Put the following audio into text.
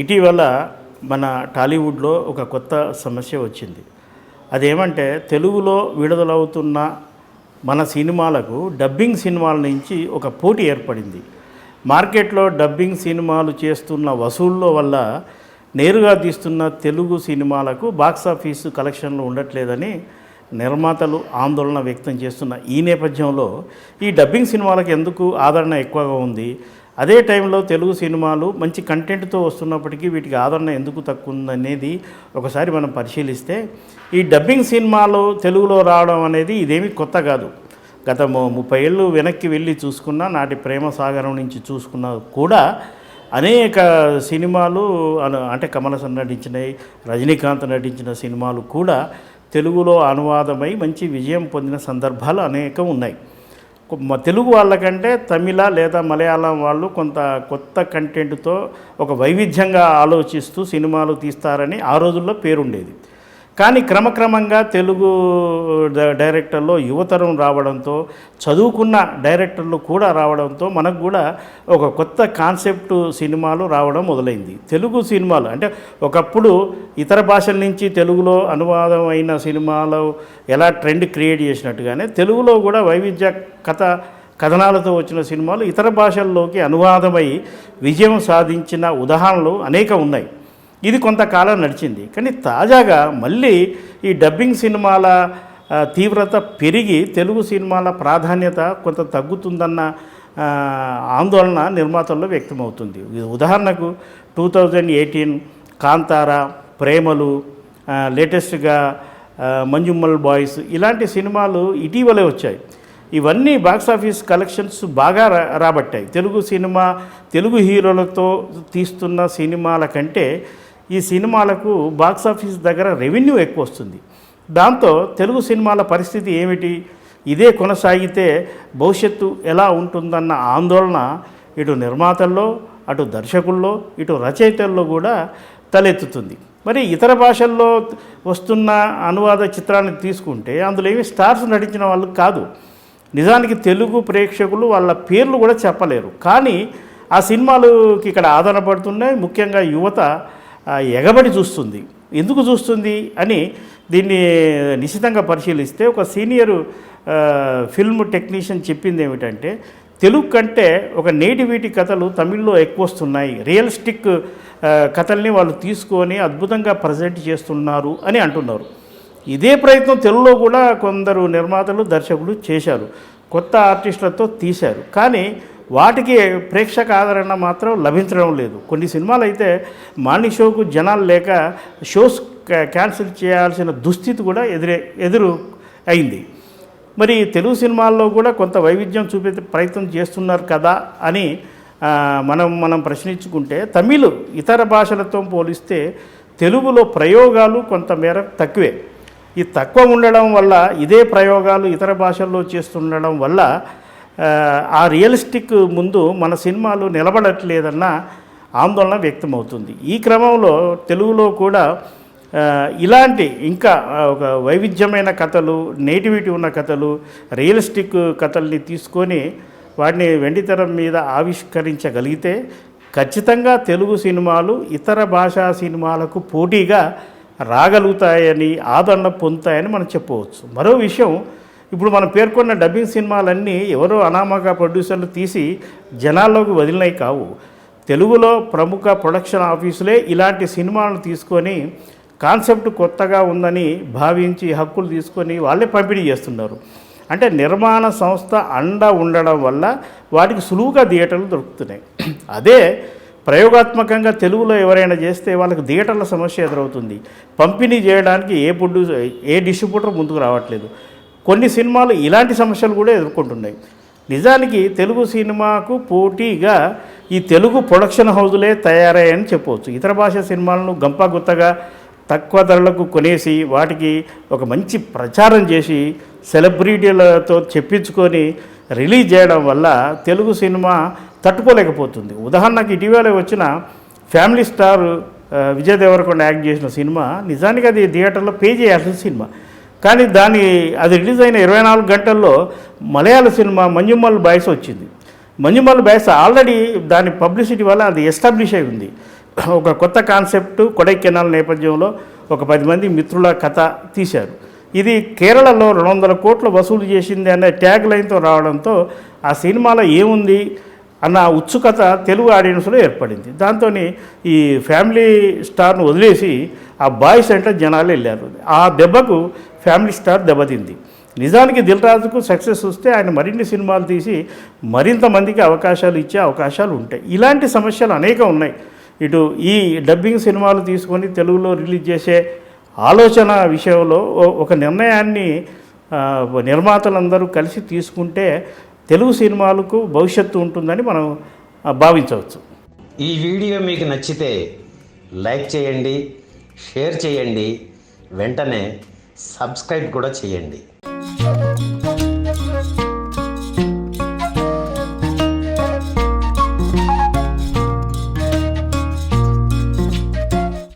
ఇటీవల మన టాలీవుడ్లో ఒక కొత్త సమస్య వచ్చింది. అదేమంటే తెలుగులో విడుదలవుతున్న మన సినిమాలకు డబ్బింగ్ సినిమాల నుంచి ఒక పోటీ ఏర్పడింది. మార్కెట్లో డబ్బింగ్ సినిమాలు చేస్తున్న వసూళ్ళ వల్ల నేరుగా తీస్తున్న తెలుగు సినిమాలకు బాక్సాఫీసు కలెక్షన్లు ఉండట్లేదని నిర్మాతలు ఆందోళన వ్యక్తం చేస్తున్న ఈ నేపథ్యంలో ఈ డబ్బింగ్ సినిమాలకు ఎందుకు ఆదరణ ఎక్కువగా ఉంది? అదే టైంలో తెలుగు సినిమాలు మంచి కంటెంట్తో వస్తున్నప్పటికీ వీటికి ఆదరణ ఎందుకు తక్కువ ఉందనేది ఒకసారి మనం పరిశీలిస్తే ఈ డబ్బింగ్ సినిమాలు తెలుగులో రావడం అనేది ఇదేమీ కొత్త కాదు. గత ము- ముప్పై ఏళ్ళు వెనక్కి వెళ్ళి చూసుకున్నా నాటి ప్రేమ సాగరం నుంచి చూసుకున్నా కూడా అనేక సినిమాలు అంటే కమలసన్ హాసన్ నటించినవి రజనీకాంత్ నటించిన సినిమాలు కూడా తెలుగులో అనువాదమై మంచి విజయం పొందిన సందర్భాలు అనేకం ఉన్నాయి. తెలుగు వాళ్ళకంటే తమిళ లేదా మలయాళం వాళ్ళు కొంత కొత్త కంటెంట్తో ఒక వైవిధ్యంగా ఆలోచిస్తూ సినిమాలు తీస్తారని ఆ రోజుల్లో పేరుండేది. కానీ క్రమక్రమంగా తెలుగు డైరెక్టర్లో యువతరం రావడంతో చదువుకున్న డైరెక్టర్లు కూడా రావడంతో మనకు కూడా ఒక కొత్త కాన్సెప్ట్ సినిమాలు రావడం మొదలైంది. తెలుగు సినిమాలు అంటే ఒకప్పుడు ఇతర భాషల నుంచి తెలుగులో అనువాదం అయిన సినిమాలు ఎలా ట్రెండ్ క్రియేట్ చేసినట్టుగానే తెలుగులో కూడా వైవిధ్య కథ కథనాలతో వచ్చిన సినిమాలు ఇతర భాషల్లోకి అనువాదమై విజయం సాధించిన ఉదాహరణలు అనేక ఉన్నాయి. ఇది కొంతకాలం నడిచింది. కానీ తాజాగా మళ్ళీ ఈ డబ్బింగ్ సినిమాల తీవ్రత పెరిగి తెలుగు సినిమాల ప్రాధాన్యత కొంత తగ్గుతుందన్న ఆందోళన నిర్మాతల్లో వ్యక్తమవుతుంది. ఉదాహరణకు టూ థౌజండ్ ఎయిటీన్ కాంతార ప్రేమలు లేటెస్ట్గా మంజుమ్మల్ బాయ్స్ ఇలాంటి సినిమాలు ఇటీవలే వచ్చాయి. ఇవన్నీ బాక్సాఫీస్ కలెక్షన్స్ బాగా రా రాబట్టాయి. తెలుగు సినిమా తెలుగు హీరోలతో తీస్తున్న సినిమాల కంటే ఈ సినిమాలకు బాక్సాఫీస్ దగ్గర రెవెన్యూ ఎక్కువ వస్తుంది. దాంతో తెలుగు సినిమాల పరిస్థితి ఏమిటి? ఇదే కొనసాగితే భవిష్యత్తు ఎలా ఉంటుందన్న ఆందోళన ఇటు నిర్మాతల్లో అటు దర్శకుల్లో ఇటు రచయితల్లో కూడా తలెత్తుతుంది. మరి ఇతర భాషల్లో వస్తున్న అనువాద చిత్రాన్ని తీసుకుంటే అందులో ఏమి స్టార్స్ నటించిన వాళ్ళు కాదు. నిజానికి తెలుగు ప్రేక్షకులు వాళ్ళ పేర్లు కూడా చెప్పలేరు. కానీ ఆ సినిమాలకి ఇక్కడ ఆదరణ పడుతున్నాయి. ముఖ్యంగా యువత ఎగబడి చూస్తుంది. ఎందుకు చూస్తుంది? అని దీన్ని నిశితంగా పరిశీలిస్తే ఒక సీనియర్ ఫిల్మ్ టెక్నీషియన్ చెప్పింది ఏమిటంటే తెలుగు కంటే ఒక నేటివిటీ కథలు తమిళ్ళో ఎక్కువ వస్తున్నాయి రియలిస్టిక్ కథల్ని వాళ్ళు తీసుకొని అద్భుతంగా ప్రజెంట్ చేస్తున్నారు అని అంటున్నారు. ఇదే ప్రయత్నం తెలుగులో కూడా కొందరు నిర్మాతలు దర్శకులు చేశారు. కొత్త ఆర్టిస్టులతో తీశారు. కానీ వాటికి ప్రేక్షక ఆదరణ మాత్రం లభించడం లేదు. కొన్ని సినిమాలు అయితే మార్నింగ్ షోకు జనాలు లేక షోస్ క్యాన్సిల్ చేయాల్సిన దుస్థితి కూడా ఎదురే ఎదురు అయింది. మరి తెలుగు సినిమాల్లో కూడా కొంత వైవిధ్యం చూపే ప్రయత్నం చేస్తున్నారు కదా అని మనం మనం ప్రశ్నించుకుంటే తమిళ్ ఇతర భాషలతో పోలిస్తే తెలుగులో ప్రయోగాలు కొంతమేర తక్కువే. ఈ తక్కువ ఉండడం వల్ల ఇదే ప్రయోగాలు ఇతర భాషల్లో చేస్తుండడం వల్ల ఆ, రియలిస్టిక్ ముందు మన సినిమాలు నిలబడట్లేదన్న ఆందోళన వ్యక్తమవుతుంది. ఈ క్రమంలో తెలుగులో కూడా ఇలాంటి ఇంకా ఒక వైవిధ్యమైన కథలు నేటివిటీ ఉన్న కథలు రియలిస్టిక్ కథల్ని తీసుకొని వాటిని వెండితెరం మీద ఆవిష్కరించగలిగితే ఖచ్చితంగా తెలుగు సినిమాలు ఇతర భాషా సినిమాలకు పోటీగా రాగలుగుతాయని ఆదరణ పొందుతాయని మనం చెప్పవచ్చు. మరో విషయం ఇప్పుడు మనం పేర్కొన్న డబ్బింగ్ సినిమాలన్నీ ఎవరో అనామక ప్రొడ్యూసర్లు తీసి జనాల్లోకి వదిలినవి కావు. తెలుగులో ప్రముఖ ప్రొడక్షన్ ఆఫీసులే ఇలాంటి సినిమాలను తీసుకొని కాన్సెప్ట్ కొత్తగా ఉందని భావించి హక్కులు తీసుకొని వాళ్ళే పంపిణీ చేస్తున్నారు. అంటే నిర్మాణ సంస్థ అండ ఉండడం వల్ల వాటికి సులువుగా థియేటర్లు దొరుకుతున్నాయి. అదే ప్రయోగాత్మకంగా తెలుగులో ఎవరైనా చేస్తే వాళ్ళకి థియేటర్ల సమస్య ఎదురవుతుంది. పంపిణీ చేయడానికి ఏ ప్రొడ్యూసర్ ఏ డిస్ట్రిబ్యూటర్ ముందుకు రావట్లేదు. కొన్ని సినిమాలు ఇలాంటి సమస్యలు కూడా ఎదుర్కొంటున్నాయి. నిజానికి తెలుగు సినిమాకు పోటీగా ఈ తెలుగు ప్రొడక్షన్ హౌజులే తయారయ్యాయని చెప్పవచ్చు. ఇతర భాష సినిమాలను గంపగుత్తగా తక్కువ ధరలకు కొనేసి వాటికి ఒక మంచి ప్రచారం చేసి సెలబ్రిటీలతో చెప్పించుకొని రిలీజ్ చేయడం వల్ల తెలుగు సినిమా తట్టుకోలేకపోతుంది. ఉదాహరణకు ఇటీవల వచ్చిన family star Vijay Deverakonda act చేసిన సినిమా నిజానికి అది థియేటర్లో పే చేయాల్సిన సినిమా. కానీ దాని అది రిలీజ్ అయిన ఇరవై నాలుగు గంటల్లో మలయాళ సినిమా మంజుమల్ బాయ్స్ వచ్చింది. మంజుమల్ బాయ్స్ ఆల్రెడీ దాని పబ్లిసిటీ వల్ల అది ఎస్టాబ్లిష్ అయి ఉంది. ఒక కొత్త కాన్సెప్ట్ కొడైకెనాల్ నేపథ్యంలో ఒక పది మంది మిత్రుల కథ తీశారు. ఇది కేరళలో రెండు వందల కోట్లు వసూలు చేసింది అనే ట్యాగ్ లైన్తో రావడంతో ఆ సినిమాలో ఏముంది అన్న ఉత్సుకత తెలుగు ఆడియన్స్లో ఏర్పడింది. దాంతో ఈ ఫ్యామిలీ స్టార్ను వదిలేసి ఆ బాయ్స్ అంటే జనాలు వెళ్ళారు. ఆ దెబ్బకు ఫ్యామిలీ స్టార్ దెబ్బతింది. నిజానికి దిల్ రాజుకు సక్సెస్ వస్తే ఆయన మరిన్ని సినిమాలు తీసి మరింత మందికి అవకాశాలు ఇచ్చే అవకాశాలు ఉంటాయి. ఇలాంటి సమస్యలు అనేక ఉన్నాయి. ఇటు ఈ డబ్బింగ్ సినిమాలు తీసుకొని తెలుగులో రిలీజ్ చేసే ఆలోచన విషయంలో ఓ- ఒక నిర్ణయాన్ని నిర్మాతలందరూ కలిసి తీసుకుంటే తెలుగు సినిమాలకు భవిష్యత్తు ఉంటుందని మనం భావించవచ్చు. ఈ వీడియో మీకు నచ్చితే లైక్ చేయండి షేర్ చేయండి. వెంటనే సబ్స్క్రైబ్ కూడా చేయండి.